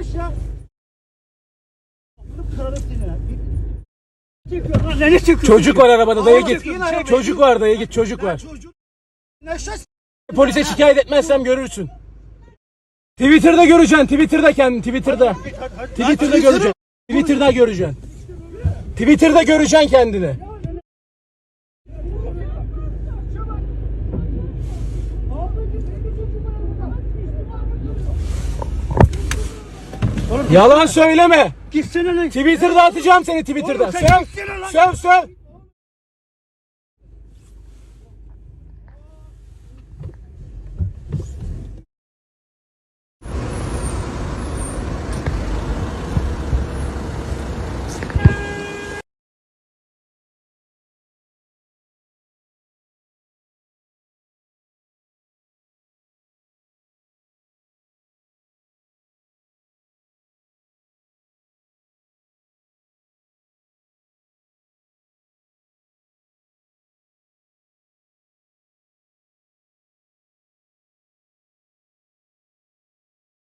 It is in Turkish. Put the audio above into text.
aşağı. Kırarım seni. Çekiyor lan ne çekiyor? Çocuk var arabada dayı git. Çocuk var dayı git çocuk var. Aşağı Polise şikayet etmezsem görürsün. Twitter'da göreceksin. Twitter'da kendin Twitter'da. Twitter'da göreceksin. Twitter'da göreceksin. Twitter'da göreceksin kendini. Yalan söyleme. Gitsene lan. Twitter'da atacağım seni Twitter'da. Oğlum sen Söv. gitsene lan. Söv söv.